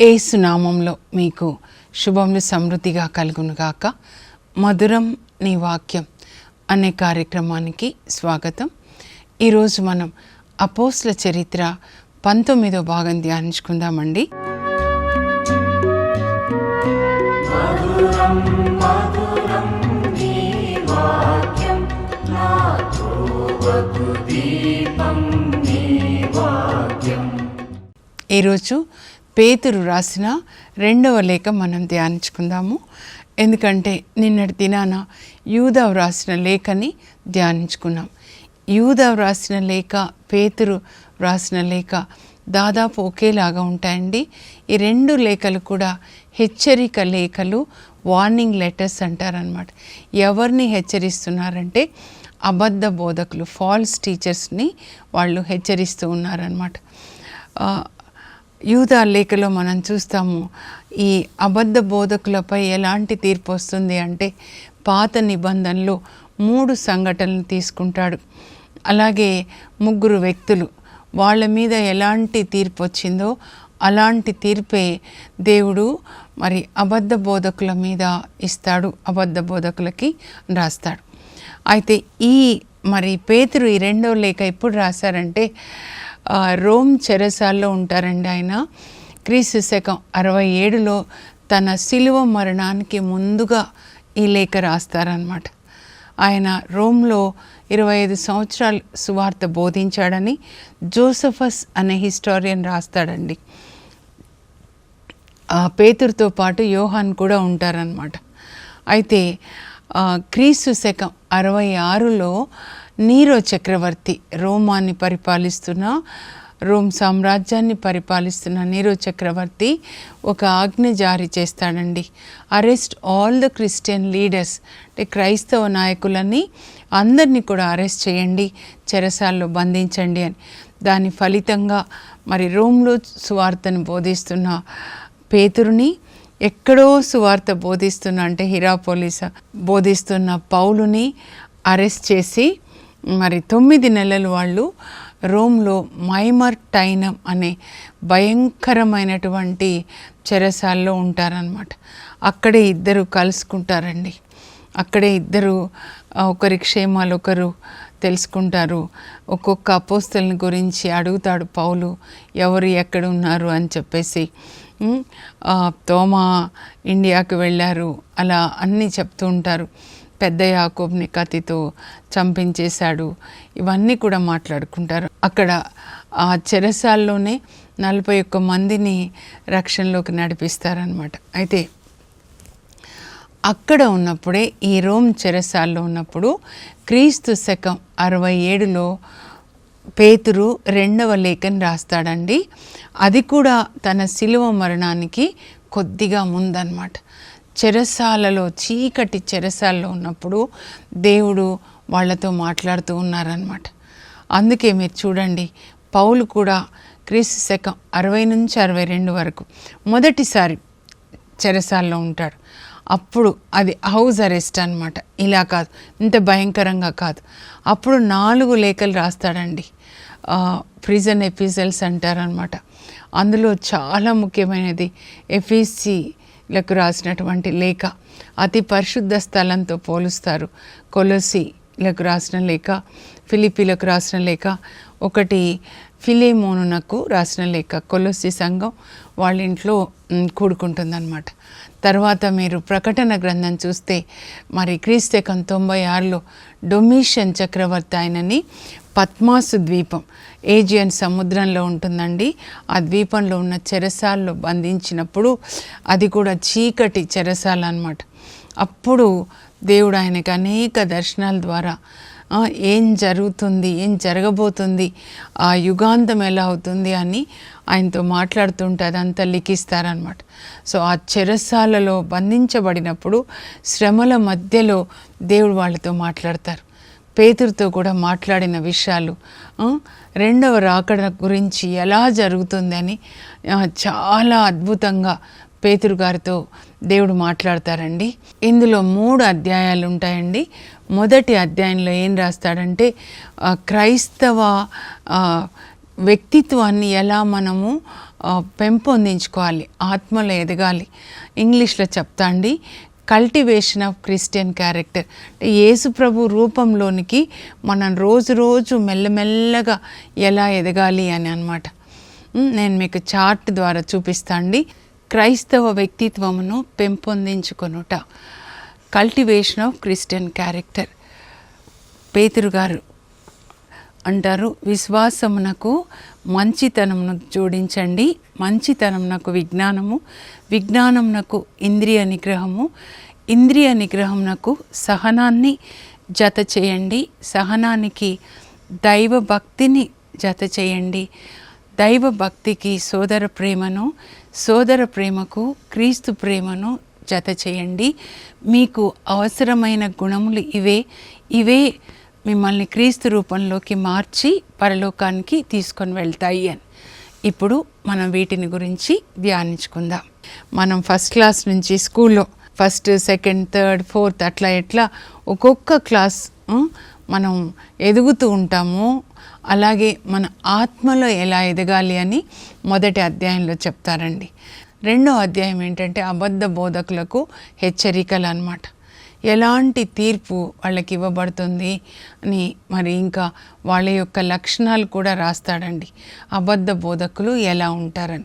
ఏసునామంలో మీకు శుభములు సమృద్ధిగా కలుగునుగాక. మధురం నీ వాక్యం అనే కార్యక్రమానికి స్వాగతం. ఈరోజు మనం అపోస్ల చరిత్ర పంతొమ్మిదో భాగం ధ్యానించుకుందామండి. ఈరోజు పేతురు రాసిన రెండవ లేఖ మనం ధ్యానించుకుందాము. ఎందుకంటే నిన్నటి దినాన యూదా వ్రాసిన లేఖని ధ్యానించుకున్నాం. యూదా వ్రాసిన లేఖ పేతురు వ్రాసిన లేఖ దాదాపు ఒకేలాగా ఉంటాయండి. ఈ రెండు లేఖలు కూడా హెచ్చరిక లేఖలు వార్నింగ్ లెటర్స్ అంటారనమాట ఎవరిని హెచ్చరిస్తున్నారంటే అబద్ధ బోధకులు ఫాల్స్ టీచర్స్ని వాళ్ళు హెచ్చరిస్తూ ఉన్నారనమాట యూదా లేఖలో మనం చూస్తాము ఈ అబద్ధ బోధకులపై ఎలాంటి తీర్పు వస్తుంది అంటే పాత నిబంధనలు మూడు సంఘటనలు తీసుకుంటాడు. అలాగే ముగ్గురు వ్యక్తులు వాళ్ళ మీద ఎలాంటి తీర్పు వచ్చిందో అలాంటి తీర్పే దేవుడు మరి అబద్ధ బోధకుల మీద ఇస్తాడు అబద్ధ బోధకులకి రాస్తాడు. అయితే ఈ మరి పేతురు ఈ రెండో లేఖ ఎప్పుడు రాశారంటే రోమ్ చెరసాల్లో ఉంటారండి ఆయన. క్రీస్తు శకం అరవై ఏడులో తన శిలువ మరణానికి ముందుగా ఈ లేఖ రాస్తారనమాట ఆయన రోమ్లో ఇరవై ఐదు సంవత్సరాలు సువార్త బోధించాడని జోసఫస్ అనే హిస్టారియన్ రాస్తాడండి. పేతురుతో పాటు యోహాన్ కూడా ఉంటారనమాట అయితే క్రీస్తు శకం అరవై ఆరులో నీరో చక్రవర్తి రోమాన్ని పరిపాలిస్తున్న రోమ్ సామ్రాజ్యాన్ని పరిపాలిస్తున్న నీరో చక్రవర్తి ఒక ఆజ్ఞ జారీ చేస్తాడండి. Arrest all the Christian leaders అంటే క్రైస్తవ నాయకులని అందరినీ కూడా అరెస్ట్ చేయండి చెరసాల్లో బంధించండి అని. దాని ఫలితంగా మరి రోమ్లో సువార్తను బోధిస్తున్న పేతురుని ఎక్కడో సువార్త బోధిస్తున్న అంటే హిరాపోలీస బోధిస్తున్న పౌలుని అరెస్ట్ చేసి మరి తొమ్మిది నెలలు వాళ్ళు రోమ్లో మైమర్ టైనం అనే భయంకరమైనటువంటి చెరసాల్లో ఉంటారనమాట అక్కడే ఇద్దరు కలుసుకుంటారండి. అక్కడే ఇద్దరు ఒకరి క్షేమాలు ఒకరు తెలుసుకుంటారు. ఒక్కొక్క అపోస్తల్ని గురించి అడుగుతాడు పౌలు ఎవరు ఎక్కడ ఉన్నారు అని చెప్పేసి తోమా ఇండియాకి వెళ్ళారు. అలా అన్నీ చెప్తూ ఉంటారు. పెద్ద యాకోబ్ని కత్తితో చంపించేశాడు. ఇవన్నీ కూడా మాట్లాడుకుంటారు. అక్కడ ఆ చెరసాల్లోనే నలభై ఒక్క మందిని రక్షణలోకి నడిపిస్తారనమాట అయితే అక్కడ ఉన్నప్పుడే ఈ రోమ్ చెరసాల్లో ఉన్నప్పుడు క్రీస్తు శకం అరవై ఏడులో పేతురు రెండవ లేఖను రాస్తాడండి. అది కూడా తన శిలువ మరణానికి కొద్దిగా ముందన్నమాట. చెరసాలలో చీకటి చెరసాల్లో ఉన్నప్పుడు దేవుడు వాళ్ళతో మాట్లాడుతూ ఉన్నారనమాట అందుకే మీరు చూడండి పౌలు కూడా క్రీస్తు శకం అరవై నుంచి అరవై రెండు వరకు మొదటిసారి చెరసాల్లో ఉంటాడు. అప్పుడు అది హౌస్ అరెస్ట్ అన్నమాట. ఇలా కాదు ఇంత భయంకరంగా కాదు. అప్పుడు నాలుగు లేఖలు రాస్తాడండి. ప్రిజన్ ఎపిజల్స్ అంటారనమాట అందులో చాలా ముఖ్యమైనది లకు రాసినటువంటి లేఖ అతి పరిశుద్ధ స్థలంతో పోలుస్తారు. కొలసిలకు రాసిన లేఖ ఫిలిపీలకు రాసిన లేఖ ఒకటి ఫిలేమోనునకు రాసిన లేఖ. కొలసి సంఘం వాళ్ళ ఇంట్లో కూడుకుంటుందన్నమాట. తర్వాత మీరు ప్రకటన గ్రంథం చూస్తే మరి క్రీస్తకం తొంభై ఆరులో డొమిషన్ చక్రవర్తి ఆయనని పద్మాసు ద్వీపం. ఏజియన్ సముద్రంలో ఉంటుందండి. ఆ ద్వీపంలో ఉన్న చెరసాల్లో బంధించినప్పుడు అది కూడా చీకటి చెరసాల అనమాట అప్పుడు దేవుడు ఆయనకి అనేక దర్శనాల ద్వారా ఏం జరుగుతుంది? ఏం జరగబోతుంది? ఆ యుగాంతం ఎలా అవుతుంది? అని ఆయనతో మాట్లాడుతుంటే అదంతా లిఖిస్తారనమాట సో ఆ చెరసాలలో బంధించబడినప్పుడు శ్రమల మధ్యలో దేవుడు వాళ్ళతో మాట్లాడతారు. పేతురుతో కూడా మాట్లాడిన విషయాలు రెండవ రాకడ గురించి ఎలా జరుగుతుందని చాలా అద్భుతంగా పేతురు గారితో దేవుడు మాట్లాడతారండి. ఇందులో మూడు అధ్యాయాలు ఉంటాయండి. మొదటి అధ్యాయంలో ఏం రాస్తాడంటే క్రైస్తవ వ్యక్తిత్వాన్ని ఎలా మనము పెంపొందించుకోవాలి ఆత్మలో ఎదగాలి. ఇంగ్లీష్లో చెప్తా అండి కల్టివేషన్ ఆఫ్ క్రిస్టియన్ క్యారెక్టర్ అంటే యేసు ప్రభు రూపంలోనికి మనం రోజు రోజు మెల్లమెల్లగా ఎలా ఎదగాలి అని అనమాట నేను మీకు చార్ట్ ద్వారా చూపిస్తా అండి. క్రైస్తవ వ్యక్తిత్వమును పెంపొందించుకొనుట. కల్టివేషన్ ఆఫ్ క్రిస్టియన్ క్యారెక్టర్ పేతురు గారు అంటారు విశ్వాసమునకు మంచితనమును జోడించండి. మంచితనమునకు విజ్ఞానము. విజ్ఞానమునకు ఇంద్రియ నిగ్రహము. ఇంద్రియ నిగ్రహమునకు సహనాన్ని జత చేయండి. సహనానికి దైవ భక్తిని జత చేయండి. దైవ భక్తికి సోదర ప్రేమను సోదర ప్రేమకు క్రీస్తు ప్రేమను జత చేయండి. మీకు అవసరమైన గుణములు ఇవే. ఇవే మిమ్మల్ని క్రీస్తు రూపంలోకి మార్చి పరలోకానికి తీసుకొని వెళ్తాయి అని. ఇప్పుడు మనం వీటిని గురించి ధ్యానించుకుందాం. మనం ఫస్ట్ క్లాస్ నుంచి స్కూల్లో ఫస్ట్ సెకండ్ థర్డ్ ఫోర్త్ అట్లా ఎట్లా ఒక్కొక్క క్లాస్ మనం ఎదుగుతూ ఉంటాము. అలాగే మన ఆత్మలో ఎలా ఎదగాలి అని మొదటి అధ్యాయంలో చెప్తారండి. రెండో అధ్యాయం ఏంటంటే అబద్ధ బోధకులకు హెచ్చరికలు అనమాట ఎలాంటి తీర్పు వాళ్ళకి ఇవ్వబడుతుంది అని మరి ఇంకా వాళ్ళ యొక్క లక్షణాలు కూడా రాస్తాడండి. అబద్ధ బోధకులు ఎలా ఉంటారని.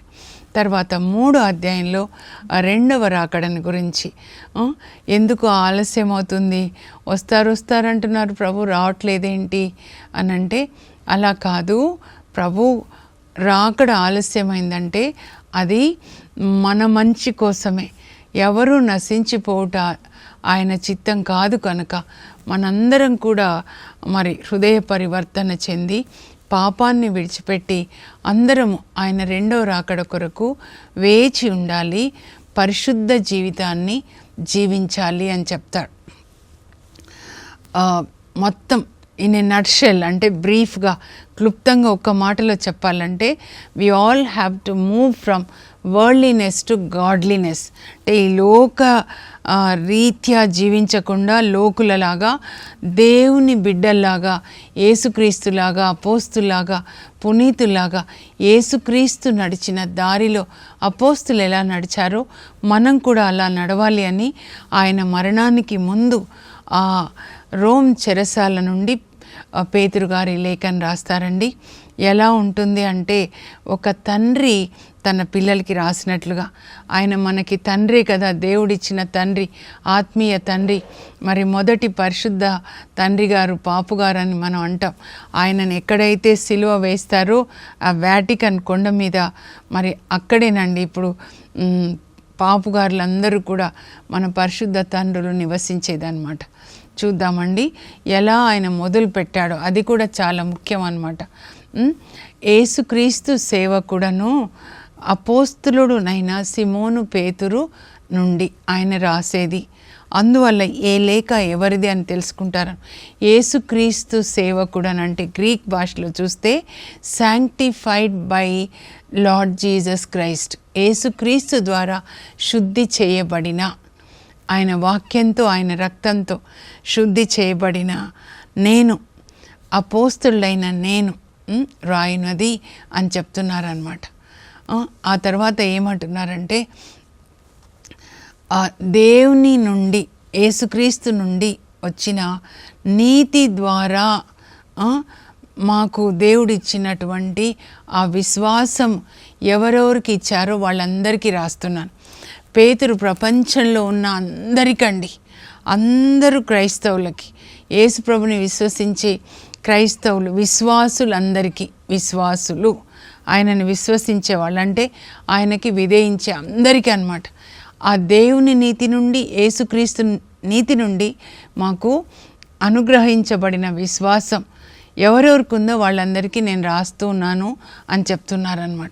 తర్వాత మూడో అధ్యాయంలో రెండవ రాకడని గురించి. ఎందుకు ఆలస్యం అవుతుంది వస్తారు వస్తారంటున్నారు ప్రభు రావట్లేదేంటి? అని అంటే అలా కాదు. ప్రభు రాకడ ఆలస్యమైందంటే అది మన మంచి కోసమే. ఎవరు నశించిపోవుట ఆయన చిత్తం కాదు కనుక మనందరం కూడా మరి హృదయ పరివర్తన చెంది పాపాన్ని విడిచిపెట్టి అందరము ఆయన రెండో రాకడ కొరకు వేచి ఉండాలి పరిశుద్ధ జీవితాన్ని జీవించాలి అని చెప్తాడు. మొత్తం ఇన్ ఏ నట్షెల్ అంటే బ్రీఫ్గా క్లుప్తంగా ఒక్క మాటలో చెప్పాలంటే we all have to move from worldliness to godliness అంటే ఈ లోక రీత్యా జీవించకుండా లోకులలాగా దేవుని బిడ్డల్లాగా ఏసుక్రీస్తులాగా అపోస్తులాగా పునీతులాగా ఏసుక్రీస్తు నడిచిన దారిలో అపోస్తులు ఎలా నడిచారో మనం కూడా అలా నడవాలి అని ఆయన మరణానికి ముందు ఆ రోమ్ చెరసాల నుండి పేతురుగారి పేతురు గారి లేఖను రాస్తారండి. ఎలా ఉంటుంది అంటే ఒక తండ్రి తన పిల్లలకి రాసినట్లుగా. ఆయన మనకి తండ్రి కదా దేవుడిచ్చిన తండ్రి ఆత్మీయ తండ్రి. మరి మొదటి పరిశుద్ధ తండ్రి గారు పాపు గారు అని మనం అంటాం. ఆయనను ఎక్కడైతే సిలువ వేస్తారో ఆ వ్యాటికన్ కొండ మీద. మరి అక్కడేనండి ఇప్పుడు మ్, పాపుగారులందరూ కూడా మన పరిశుద్ధ తండ్రులు నివసించేదన్నమాట. చూద్దామండి ఎలా ఆయన మొదలు పెట్టాడో అది కూడా చాలా ముఖ్యం అన్నమాట సేవ కూడాను అపోస్తులుడు నైనా సిమోను పేతురు నుండి ఆయన రాసేది. అందువల్ల ఏ లేఖ ఎవరిది అని తెలుసుకుంటారు. యేసుక్రీస్తు అని అంటే గ్రీక్ భాషలో చూస్తే sanctified by Lord Jesus Christ యేసుక్రీస్తు ద్వారా శుద్ధి చేయబడిన ఆయన వాక్యంతో ఆయన రక్తంతో శుద్ధి చేయబడిన నేను అపోస్తుడైన నేను రాయినది అని చెప్తున్నారనమాట ఆ తర్వాత ఏమంటున్నారంటే ఆ దేవుని నుండి యేసుక్రీస్తు నుండి వచ్చిన నీతి ద్వారా మాకు దేవుడిచ్చినటువంటి ఆ విశ్వాసం ఎవరెవరికి ఇచ్చారో వాళ్ళందరికీ రాస్తున్నాను. పేతురు ప్రపంచంలో ఉన్న అందరికండి అందరూ క్రైస్తవులకి యేసుప్రభుని విశ్వసించే క్రైస్తవులు విశ్వాసులందరికీ విశ్వాసులు ఆయనను విశ్వసించే వాళ్ళంటే ఆయనకి విధేయించే అందరికీ అనమాట ఆ దేవుని నీతి నుండి యేసుక్రీస్తు నీతి నుండి మాకు అనుగ్రహించబడిన విశ్వాసం ఎవరెవరికి ఉందో వాళ్ళందరికీ నేను రాస్తూ ఉన్నాను అని చెప్తున్నారనమాట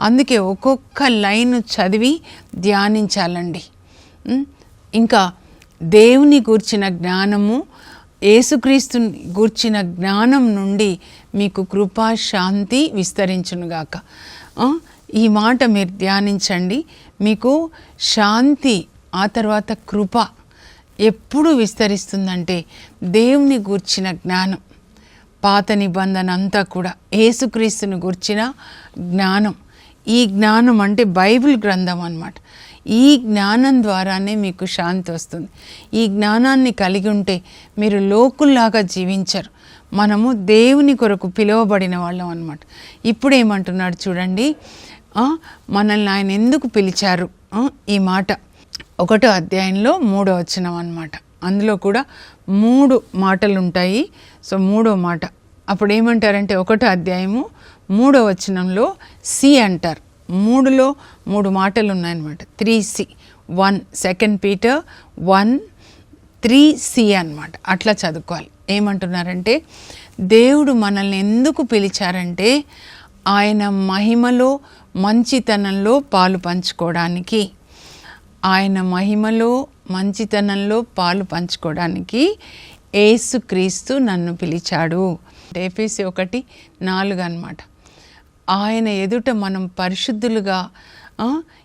అందుకే ఒక్కొక్క లైన్ చదివి ధ్యానించాలండి. ఇంకా దేవుని గూర్చిన జ్ఞానము ఏసుక్రీస్తుని గూర్చిన జ్ఞానం నుండి మీకు కృపా శాంతి విస్తరించునుగాక. ఈ మాట మీరు ధ్యానించండి. మీకు శాంతి ఆ తర్వాత కృప ఎప్పుడు విస్తరిస్తుందంటే దేవుని గూర్చిన జ్ఞానం పాత నిబంధన అంతా కూడా ఏసుక్రీస్తుని గూర్చిన జ్ఞానం. ఈ జ్ఞానం అంటే బైబిల్ గ్రంథం అన్నమాట. ఈ జ్ఞానం ద్వారానే మీకు శాంతి వస్తుంది. ఈ జ్ఞానాన్ని కలిగి ఉంటే మీరు లోకుల్లాగా జీవించరు. మనము దేవుని కొరకు పిలువబడిన వాళ్ళం అనమాట ఇప్పుడు ఏమంటున్నాడు చూడండి మనల్ని ఆయన ఎందుకు పిలిచారు? ఈ మాట. ఒకటో అధ్యాయంలో మూడో వచనం అనమాట అందులో కూడా మూడు మాటలు ఉంటాయి సో మూడో మాట. అప్పుడు ఏమంటారంటే ఒకటో అధ్యాయము మూడో వచనంలో సి అంటారు. మూడులో మూడు మాటలు ఉన్నాయన్నమాట three C. One second Peter. One three C అన్నమాట. అట్లా చదువుకోవాలి. ఏమంటున్నారంటే దేవుడు మనల్ని ఎందుకు పిలిచారంటే ఆయన మహిమలో మంచితనంలో పాలు పంచుకోవడానికి. ఆయన మహిమలో మంచితనంలో పాలు పంచుకోవడానికి ఏసుక్రీస్తు నన్ను పిలిచాడు. ఏపీసీ ఒకటి నాలుగు అన్నమాట. ఆయన ఎదుట మనం పరిశుద్ధులుగా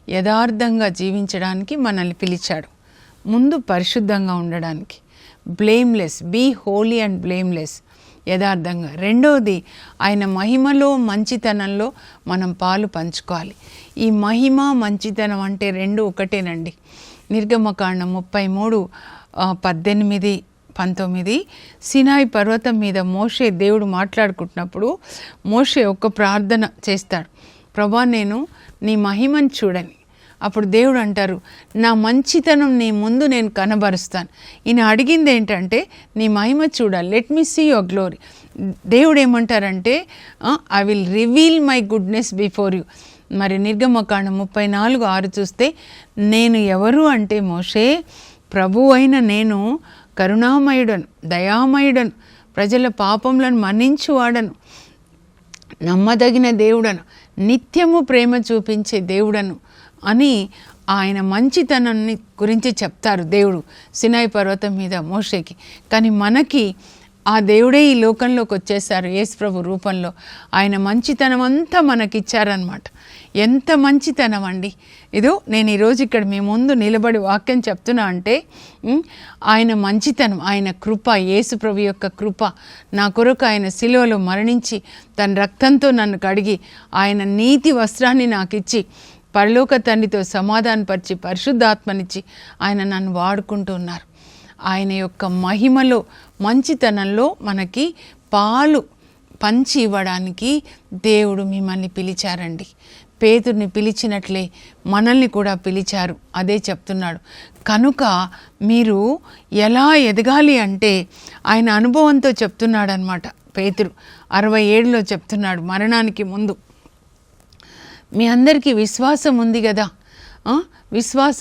యథార్థంగా జీవించడానికి మనల్ని పిలిచాడు. ముందు పరిశుద్ధంగా ఉండడానికి. Blameless be holy and blameless యథార్థంగా. రెండవది ఆయన మహిమలో మంచితనంలో మనం పాలు పంచుకోవాలి. ఈ మహిమ మంచితనం అంటే రెండు ఒకటేనండి. నిర్గమకాండం ముప్పై మూడు పద్దెనిమిది పంతొమ్మిది సినాయి పర్వతం మీద మోషే దేవుడు మాట్లాడుకుంటున్నప్పుడు మోషే ఒక ప్రార్థన చేస్తాడు. ప్రభా నేను నీ మహిమను చూడని అప్పుడు దేవుడు అంటారు నా మంచితనం నీ ముందు నేను కనబరుస్తాను. ఈయన అడిగింది ఏంటంటే నీ మహిమ చూడాలి let me see your glory దేవుడు ఏమంటారంటే I will reveal my goodness before you మరి నిర్గమకాండ ముప్పై నాలుగు ఆరు చూస్తే నేను ఎవరు అంటే మోషే ప్రభు అయిన నేను కరుణామయుడను దయామయుడను ప్రజల పాపములను మన్నించువాడను నమ్మదగిన దేవుడను నిత్యము ప్రేమ చూపించే దేవుడను అని ఆయన మంచితనాన్ని గురించి చెప్తారు దేవుడు. సినాయి పర్వతం మీద మోషేకి. కానీ మనకి ఆ దేవుడే ఈ లోకంలోకి వచ్చేసారు యేసు ప్రభు రూపంలో. ఆయన మంచితనం అంతా మనకిచ్చారనమాట ఎంత మంచితనం అండి. ఇదో నేను ఈరోజు ఇక్కడ మీ ముందు నిలబడి వాక్యం చెప్తున్నా అంటే ఆయన మంచితనం ఆయన కృప యేసుప్రభు యొక్క కృప నా కొరకు ఆయన శిలువలో మరణించి తన రక్తంతో నన్ను కడిగి ఆయన నీతి వస్త్రాన్ని నాకు ఇచ్చి పరలోక తండ్రితో సమాధానపరిచి పరిశుద్ధాత్మనిచ్చి ఆయన నన్ను వాడుకుంటూ ఉన్నారు. ఆయన యొక్క మహిమలో మంచితనంలో మనకి పాలు పంచి ఇవ్వడానికి దేవుడు మిమ్మల్ని పిలిచారండి. పేతుర్ని పిలిచినట్లే మనల్ని కూడా పిలిచారు. అదే చెప్తున్నాడు. కనుక మీరు ఎలా ఎదగాలి అంటే ఆయన అనుభవంతో చెప్తున్నాడనమాట పేతురు. అరవై ఏడులో చెప్తున్నాడు మరణానికి ముందు. మీ అందరికీ విశ్వాసం ఉంది కదా? ఆ? విశ్వాస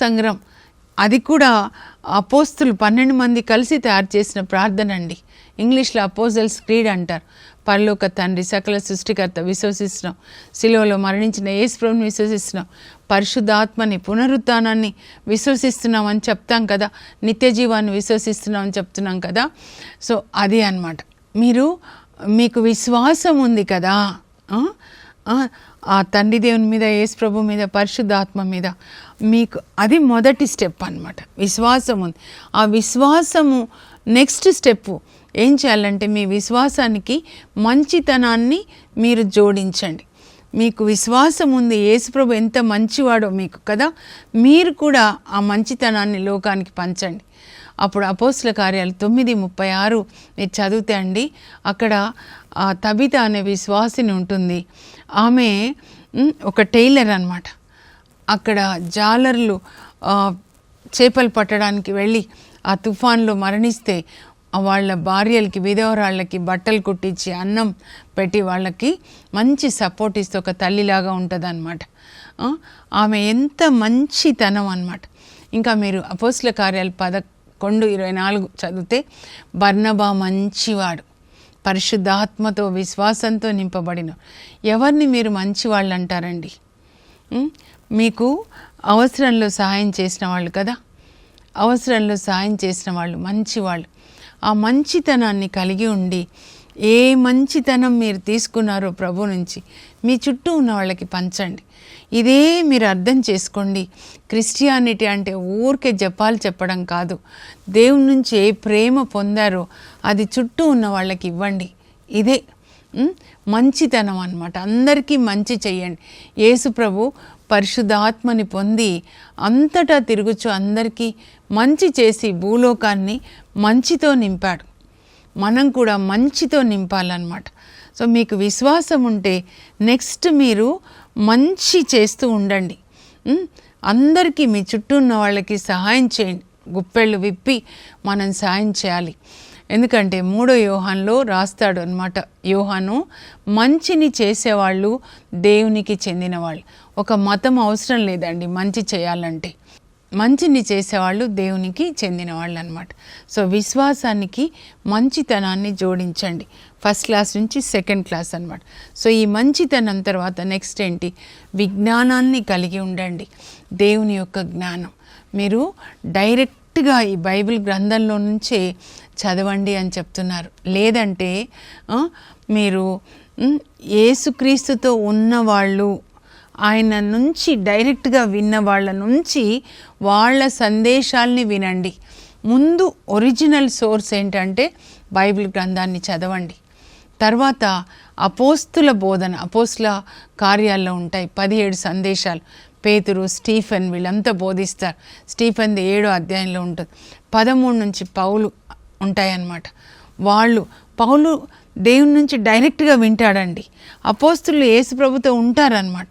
అది కూడా అపోస్తులు పన్నెండు మంది కలిసి తయారు చేసిన ప్రార్థన అండి. ఇంగ్లీష్లో అపోజల్స్ క్రీడ్ అంటారు. పరలోక తండ్రి సకల సృష్టికర్త విశ్వసిస్తున్నాం. శిలువలో మరణించిన ఏసుప్రభుని విశ్వసిస్తున్నాం. పరిశుద్ధాత్మని పునరుత్థానాన్ని విశ్వసిస్తున్నామని చెప్తాం కదా? నిత్య జీవాన్ని విశ్వసిస్తున్నామని చెప్తున్నాం కదా? సో అది అనమాట మీరు మీకు విశ్వాసం ఉంది కదా? ఆ? తండ్రి దేవుని మీద యేసు ప్రభు మీద పరిశుద్ధాత్మ మీద మీకు అది మొదటి స్టెప్ అన్నమాట. విశ్వాసం ఉంది. ఆ విశ్వాసము నెక్స్ట్ స్టెప్ ఏం చేయాలంటే మీ విశ్వాసానికి మంచితనాన్ని మీరు జోడించండి. మీకు విశ్వాసం ఉంది యేసుప్రభు ఎంత మంచివాడో మీకు కదా మీరు కూడా ఆ మంచితనాన్ని లోకానికి పంచండి. అప్పుడు అపోస్ల కార్యాలు తొమ్మిది ముప్పై ఆరు మీరు చదివితే అండి అక్కడ ఆ తబిత అనే విశ్వాసిని ఉంటుంది. ఆమె ఒక టైలర్ అనమాట అక్కడ జాలర్లు చేపలు పట్టడానికి వెళ్ళి ఆ తుఫాన్లో మరణిస్తే వాళ్ళ భార్యలకి విధవరాళ్ళకి బట్టలు కుట్టించి అన్నం పెట్టి వాళ్ళకి మంచి సపోర్ట్ ఇస్తే ఒక తల్లిలాగా ఉంటుంది అనమాట ఆమె ఎంత మంచితనం అన్నమాట. ఇంకా మీరు అపోస్ల కార్యాలు పదకొండు ఇరవై నాలుగు చదివితే బర్ణబా మంచివాడు. పరిశుద్ధాత్మతో విశ్వాసంతో నింపబడిన. ఎవరిని మీరు మంచి వాళ్ళు అంటారండి మీకు అవసరంలో సహాయం చేసిన వాళ్ళు కదా? అవసరంలో సహాయం చేసిన వాళ్ళు మంచివాళ్ళు. ఆ మంచితనాన్ని కలిగి ఉండి ఏ మంచితనం మీరు తీసుకున్నారో ప్రభు నుంచి మీ చుట్టూ ఉన్న వాళ్ళకి పంచండి. ఇదే మీరు అర్థం చేసుకోండి. క్రిస్టియానిటీ అంటే ఊరికే జపాలు చెప్పడం కాదు. దేవుని నుంచి ఏ ప్రేమ పొందారో అది చుట్టూ ఉన్న వాళ్ళకి ఇవ్వండి. ఇదే మంచితనం అన్నమాట. అందరికీ మంచి చెయ్యండి యేసుప్రభు పరిశుద్ధాత్మని పొంది అంతటా తిరుగుచు అందరికీ మంచి చేసి భూలోకాన్ని మంచితో నింపాడు. మనం కూడా మంచితో నింపాలన్నమాట. సో మీకు విశ్వాసం ఉంటే నెక్స్ట్ మీరు మంచి చేస్తూ ఉండండి. అందరికీ మీ చుట్టూ ఉన్న వాళ్ళకి సహాయం చేయండి. గుప్పెళ్ళు విప్పి మనం సాయం చేయాలి. ఎందుకంటే మూడో యోహాన్లో రాస్తాడు అనమాట యోహాను మంచిని చేసేవాళ్ళు దేవునికి చెందినవాళ్ళు. ఒక మతం అవసరం లేదండి మంచి చేయాలంటే. మంచిని చేసేవాళ్ళు దేవునికి చెందినవాళ్ళు అనమాట సో విశ్వాసానికి మంచితనాన్ని జోడించండి. ఫస్ట్ క్లాస్ నుంచి సెకండ్ క్లాస్ అనమాట సో ఈ మంచితనం తర్వాత నెక్స్ట్ ఏంటి? విజ్ఞానాన్ని కలిగి ఉండండి. దేవుని యొక్క జ్ఞానం. మీరు డైరెక్ట్గా ఈ బైబిల్ గ్రంథంలో నుంచే చదవండి అని చెప్తున్నారు. లేదంటే మీరు ఏసుక్రీస్తుతో ఉన్నవాళ్ళు ఆయన నుంచి డైరెక్ట్గా విన్న వాళ్ళ నుంచి వాళ్ళ సందేశాల్ని వినండి. ముందు ఒరిజినల్ సోర్స్ ఏంటంటే బైబిల్ గ్రంథాన్ని చదవండి. తర్వాత అపోస్తుల బోధన అపోస్తుల కార్యాల్లో ఉంటాయి పదిహేడు సందేశాలు. పేతురు స్టీఫెన్ వీళ్ళంతా బోధిస్తారు. స్టీఫెన్ది ఏడో అధ్యాయంలో ఉంటుంది. పదమూడు నుంచి పౌలు ఉంటాయన్నమాట. వాళ్ళు పౌలు దేవుని నుంచి డైరెక్ట్గా వింటాడండి. అపోస్తులు యేసు ప్రభుతో ఉంటారనమాట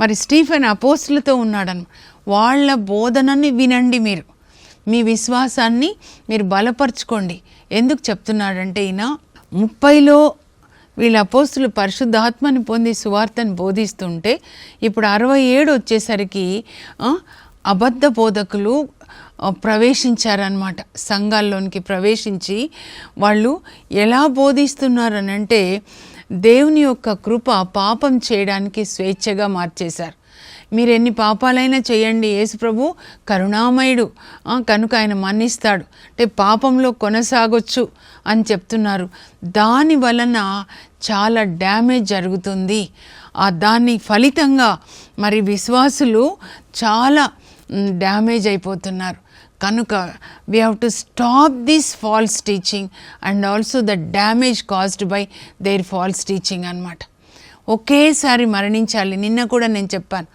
మరి స్టీఫెన్ అపోస్తులతో ఉన్నాడనమాట వాళ్ళ బోధనని వినండి మీరు. మీ విశ్వాసాన్ని మీరు బలపరచుకోండి. ఎందుకు చెప్తున్నాడంటే ఈయన ముప్పైలో వీళ్ళ అపోస్తులు పరిశుద్ధాత్మని పొంది సువార్తను బోధిస్తుంటే ఇప్పుడు అరవై ఏడు వచ్చేసరికి అబద్ధ బోధకులు ప్రవేశించారనమాట సంఘాల్లోనికి ప్రవేశించి వాళ్ళు ఎలా బోధిస్తున్నారనంటే దేవుని యొక్క కృప పాపం చేయడానికి స్వేచ్ఛగా మార్చేశారు. మీరు ఎన్ని పాపాలైనా చేయండి. యేసుప్రభు కరుణామయుడు. కనుక ఆయన మన్నిస్తాడు. అంటే పాపంలో కొనసాగొచ్చు అని చెప్తున్నారు. దాని వలన చాలా డ్యామేజ్ జరుగుతుంది. ఆ దాని ఫలితంగా మరి విశ్వాసులు చాలా డ్యామేజ్ అయిపోతున్నారు. కనుక we have to stop this false teaching and also the damage caused by their false teaching అన్నమాట. ఒకేసారి మరణించాలి. నిన్న కూడా నేను చెప్పాను.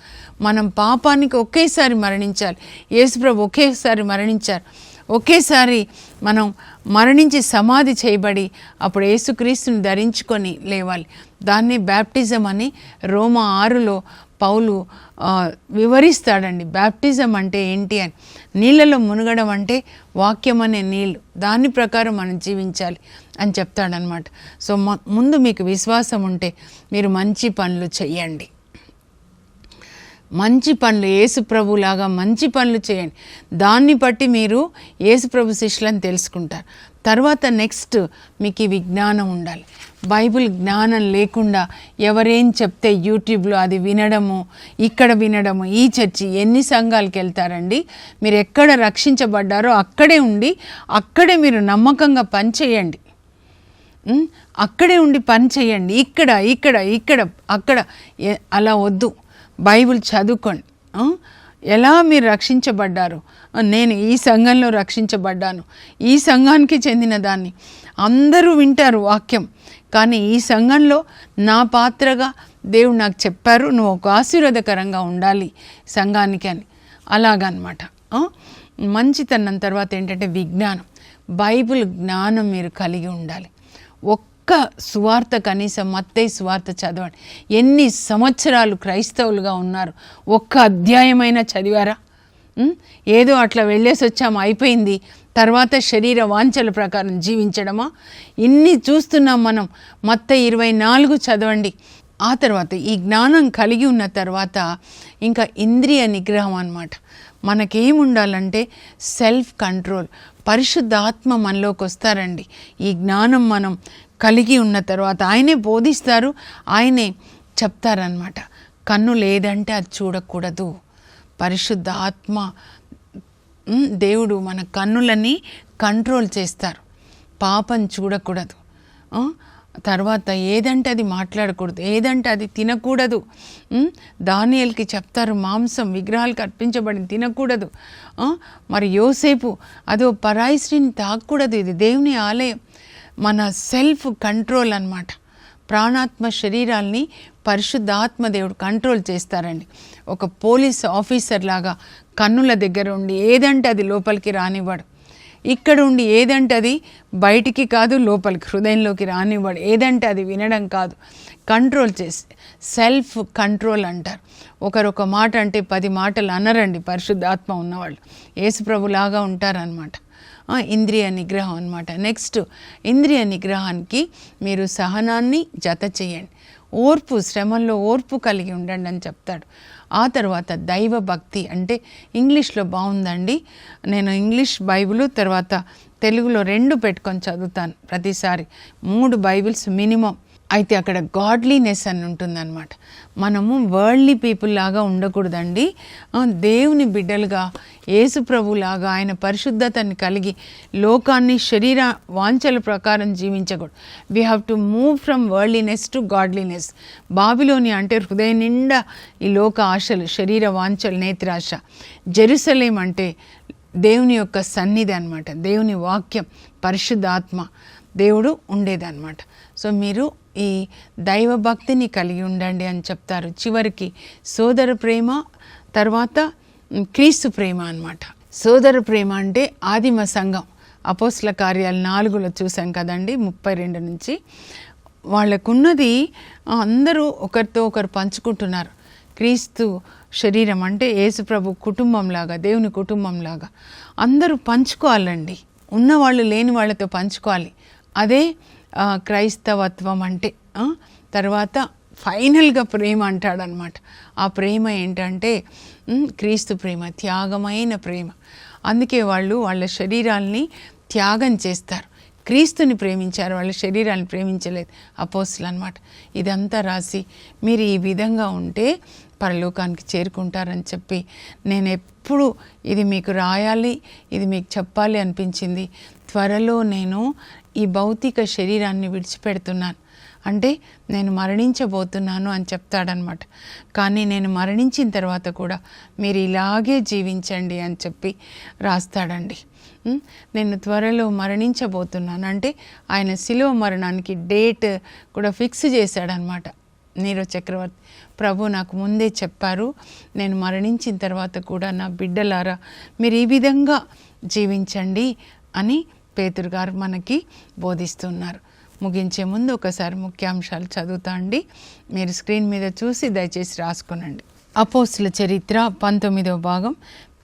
మనం పాపానికి ఒకేసారి మరణించాలి. యేసుప్రభు ఒకేసారి మరణించారు. ఒకేసారి మనం మరణించి సమాధి చేయబడి అప్పుడు యేసుక్రీస్తుని ధరించుకొని లేవాలి. దాన్ని బ్యాప్టిజం అని రోమా ఆరులో పౌలు వివరిస్తాడండి బ్యాప్టిజం అంటే ఏంటి అని. నీళ్ళలో మునగడం అంటే వాక్యం అనే నీళ్ళు. దాని ప్రకారం మనం జీవించాలి అని చెప్తాడనమాట. సో ముందు మీకు విశ్వాసం ఉంటే మీరు మంచి పనులు చెయ్యండి. మంచి పనులు ఏసుప్రభులాగా మంచి పనులు చేయండి. దాన్ని బట్టి మీరు ఏసుప్రభు శిష్యులని తెలుసుకుంటారు. తర్వాత నెక్స్ట్ మీకు ఈ విజ్ఞానం ఉండాలి. బైబిల్ జ్ఞానం లేకుండా ఎవరేం చెప్తే యూట్యూబ్లో అది వినడము ఇక్కడ వినడము ఈ చర్చి ఎన్ని సంఘాలకు వెళ్తారండి? మీరు ఎక్కడ రక్షించబడ్డారో అక్కడే ఉండి అక్కడే మీరు నమ్మకంగా పనిచేయండి. అక్కడే ఉండి పని చేయండి ఇక్కడ ఇక్కడ ఇక్కడ అక్కడ. అలా వద్దు. బైబిల్ చదువుకోండి. ఎలా మీరు రక్షించబడ్డారు? నేను ఈ సంఘంలో రక్షించబడ్డాను. ఈ సంఘానికి చెందిన దాన్ని. అందరూ వింటారు వాక్యం. కానీ ఈ సంఘంలో నా పాత్రగా దేవుడు నాకు చెప్పారు నువ్వు ఒక ఆశీర్వాదకరంగా ఉండాలి సంఘానికి అని. అలాగనమాట. మంచితనం తర్వాత ఏంటంటే విజ్ఞానం. బైబిల్ జ్ఞానం మీరు కలిగి ఉండాలి. ఒక్క సువార్త కనీసం మత్తే సువార్త చదవండి. ఎన్ని సంవత్సరాలు క్రైస్తవులుగా ఉన్నారు? ఒక్క అధ్యాయమైనా చదివారా? ఏదో అట్లా వెళ్ళేసి వచ్చాము అయిపోయింది. తర్వాత శరీర వాంఛల ప్రకారం జీవించడమా? ఇన్ని చూస్తున్నాం మనం. మత్త ఇరవై నాలుగు చదవండి. ఆ తర్వాత ఈ జ్ఞానం కలిగి ఉన్న తర్వాత ఇంకా ఇంద్రియ నిగ్రహం అనమాట మనకేముండాలంటే సెల్ఫ్ కంట్రోల్. పరిశుద్ధాత్మ మనలోకి వస్తారండి. ఈ జ్ఞానం మనం కలిగి ఉన్న తర్వాత ఆయనే బోధిస్తారు ఆయనే చెప్తారనమాట కన్ను లేదంటే అది చూడకూడదు. పరిశుద్ధ ఆత్మ దేవుడు మన కన్నులని కంట్రోల్ చేస్తారు. పాపం చూడకూడదు. తర్వాత ఏదంటే అది మాట్లాడకూడదు. ఏదంటే అది తినకూడదు. దానియల్కి చెప్తారు మాంసం విగ్రహాలకు అర్పించబడింది తినకూడదు. మరి యోసేపు అదో పరాయి స్త్రీని తాగకూడదు ఇది దేవుని ఆలయం. మన సెల్ఫ్ కంట్రోల్ అన్నమాట. ప్రాణాత్మ శరీరాల్ని పరిశుద్ధాత్మ దేవుడు కంట్రోల్ చేస్తారండి. ఒక పోలీస్ ఆఫీసర్ లాగా కన్నుల దగ్గర ఉండి ఏదంటే అది లోపలికి రానివ్వడు. ఇక్కడ ఉండి ఏదంటే అది బయటికి కాదు లోపలికి హృదయంలోకి రానివ్వడు. ఏదంటే అది వినడం కాదు. కంట్రోల్ చేసి సెల్ఫ్ కంట్రోల్ అంటారు. ఒకరొక మాట అంటే పది మాటలు అనరండి పరిశుద్ధాత్మ ఉన్నవాళ్ళు. యేసుప్రభులాగా ఉంటారనమాట ఇంద్రియ నిగ్రహం అనమాట నెక్స్ట్ ఇంద్రియ నిగ్రహానికి మీరు సహనాన్ని జత చేయండి. ఓర్పు శ్రమంలో ఓర్పు కలిగి ఉండండి అని చెప్తాడు. ఆ తర్వాత దైవ భక్తి అంటే ఇంగ్లీష్లో బాగుందండి. నేను ఇంగ్లీష్ బైబిల్ తర్వాత తెలుగులో రెండు పెట్టుకొని చదువుతాను ప్రతిసారి. మూడు బైబిల్స్ మినిమం. అయితే అక్కడ గాడ్లీనెస్ అని ఉంటుందన్నమాట. మనము వరల్డ్లీ పీపుల్ లాగా ఉండకూడదండి. దేవుని బిడ్డలుగా యేసు ప్రభులాగా ఆయన పరిశుద్ధతని కలిగి లోకాన్ని శరీర వాంఛల ప్రకారం జీవించకూడదు. We have to move from worldliness to godliness బాబిలోని అంటే హృదయ నిండా ఈ లోక ఆశలు శరీర వాంఛలు నేత్రాశ. జెరూసలేం అంటే దేవుని యొక్క సన్నిధి అనమాట దేవుని వాక్యం పరిశుద్ధాత్మ దేవుడు ఉండేదన్నమాట. సో మీరు ఈ దైవభక్తిని కలిగి ఉండండి అని చెప్తారు. చివరికి సోదర ప్రేమ తర్వాత క్రీస్తు ప్రేమ అన్నమాట. సోదర ప్రేమ అంటే ఆదిమ సంఘం. అపోస్ల కార్యాలు నాలుగులో చూసాం కదండి ముప్పై రెండు నుంచి. వాళ్ళకున్నది అందరూ ఒకరితో ఒకరు పంచుకుంటున్నారు. క్రీస్తు శరీరం అంటే యేసుప్రభు కుటుంబంలాగా దేవుని కుటుంబంలాగా అందరూ పంచుకోవాలండి. ఉన్నవాళ్ళు లేని వాళ్ళతో పంచుకోవాలి. అదే క్రైస్తవత్వం అంటే తర్వాత ఫైనల్గా ప్రేమ అంటాడనమాట. ఆ ప్రేమ ఏంటంటే క్రీస్తు ప్రేమ త్యాగమైన ప్రేమ. అందుకే వాళ్ళు వాళ్ళ శరీరాల్ని త్యాగం చేస్తారు. క్రీస్తుని ప్రేమించారు వాళ్ళ శరీరాన్ని ప్రేమించలేదు. అపోస్తులు అనమాట ఇదంతా రాసి మీరు ఈ విధంగా ఉంటే పరలోకానికి చేరుకుంటారని చెప్పి నేను ఎప్పుడు ఇది మీకు రాయాలి ఇది మీకు చెప్పాలి అనిపించింది. త్వరలో నేను ఈ భౌతిక శరీరాన్ని విడిచిపెడుతున్నాను. అంటే నేను మరణించబోతున్నాను అని చెప్తాడనమాట కానీ నేను మరణించిన తర్వాత కూడా మీరు ఇలాగే జీవించండి అని చెప్పి రాస్తాడండి. నేను త్వరలో మరణించబోతున్నాను. అంటే ఆయన శిలువ మరణానికి డేట్ కూడా ఫిక్స్ చేశాడనమాట నీరో చక్రవర్తి ప్రభు నాకు ముందే చెప్పారు నేను మరణించిన తర్వాత కూడా నా బిడ్డలారా మీరు ఈ విధంగా జీవించండి అని పేతురు గారు మనకి బోధిస్తున్నారు. ముగించే ముందు ఒకసారి ముఖ్యాంశాలు చదువుతా అండి. మీరు స్క్రీన్ మీద చూసి దయచేసి రాసుకునండి. అపోస్తుల చరిత్ర పంతొమ్మిదవ భాగం.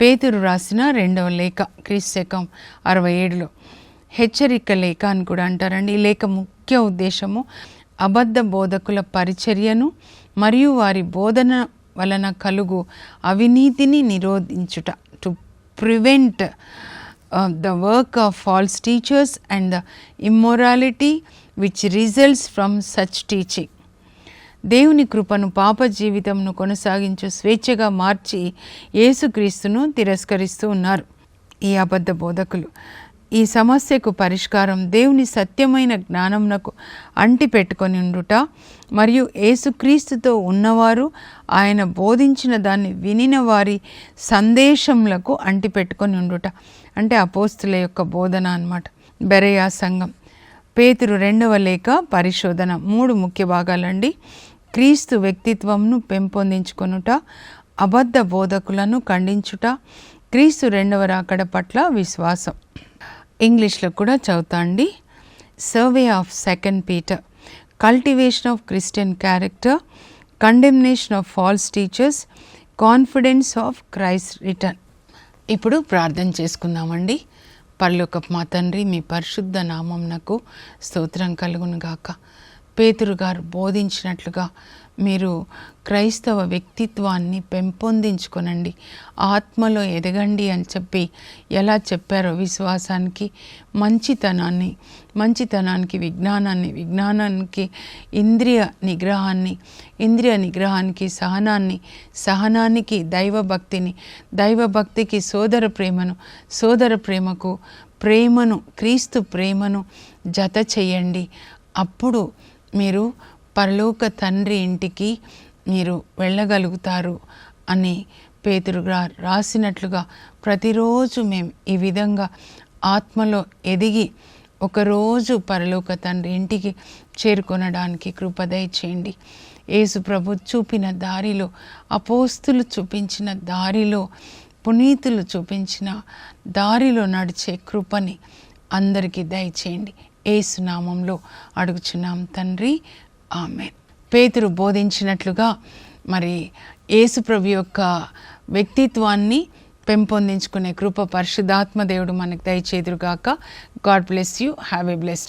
పేతురు రాసిన రెండవ లేఖ క్రీశకం అరవై ఏడులో. హెచ్చరిక లేఖ అని కూడా అంటారండి. ఈ లేఖ ముఖ్య ఉద్దేశము అబద్ధ బోధకుల పరిచర్యను మరియు వారి బోధన వలన కలుగు అవినీతిని నిరోధించుట. To prevent the work of false teachers and the immorality which results from such teaching దేవుని కృపను పాప జీవితంను కొనసాగించు స్వేచ్ఛగా మార్చి యేసుక్రీస్తును తిరస్కరిస్తూ ఉన్నారు. ఈ అబద్ధ బోధకులు. ఈ సమస్యకు పరిష్కారం దేవుని సత్యమైన జ్ఞానంనకు అంటి పెట్టుకొని ఉండుట మరియు యేసుక్రీస్తుతో ఉన్నవారు ఆయన బోధించిన దాన్ని వినిన వారి సందేశములకు అంటి పెట్టుకొని ఉండుట. అంటే అపోస్తుల యొక్క బోధన అనమాట బెరయా సంఘం. పేతురు రెండవ లేఖ పరిశోధన. మూడు ముఖ్య భాగాలండి. క్రీస్తు వ్యక్తిత్వంను పెంపొందించుకొనుట అబద్ధ బోధకులను ఖండించుట క్రీస్తు రెండవ రాకడ పట్ల విశ్వాసం. ఇంగ్లీష్లో కూడా చదువుతా అండి. Survey of second Peter. Cultivation of Christian character. Condemnation of false teachers. Confidence of Christ return. ఇప్పుడు ప్రార్థన చేసుకుందామండి. పరలోకపు మా తండ్రి మీ పరిశుద్ధ నామంనకు స్తోత్రం కలుగును గాక పేతురు గారు బోధించినట్లుగా మీరు క్రైస్తవ వ్యక్తిత్వాన్ని పెంపొందించుకొనండి. ఆత్మలో ఎదగండి అని చెప్పి ఎలా చెప్పారో విశ్వాసానికి మంచితనాన్ని మంచితనానికి విజ్ఞానాన్ని విజ్ఞానానికి ఇంద్రియ నిగ్రహాన్ని ఇంద్రియ నిగ్రహానికి సహనాన్ని సహనానికి దైవభక్తిని దైవభక్తికి సోదర ప్రేమను సోదర ప్రేమకు ప్రేమను క్రీస్తు ప్రేమను జత చేయండి అప్పుడు మీరు పరలోక తండ్రి ఇంటికి మీరు వెళ్ళగలుగుతారు అని పేతురుగా రాసినట్లుగా ప్రతిరోజు మేము ఈ విధంగా ఆత్మలో ఎదిగి ఒకరోజు పరలోక తండ్రి ఇంటికి చేరుకొనడానికి కృప దయచేయండి. యేసు ప్రభు చూపిన దారిలో అపోస్తులు చూపించిన దారిలో పునీతులు చూపించిన దారిలో నడిచే కృపని అందరికీ దయచేయండి. ఏసునామంలో అడుగుచున్నాం తండ్రి ఆమె పేతురు బోధించినట్లుగా మరి యేసుప్రభు యొక్క వ్యక్తిత్వాన్ని పెంపొందించుకునే కృప పరిశుద్ధాత్మ దేవుడు మనకు దయచేదురుగాక. God bless you. Have a blessed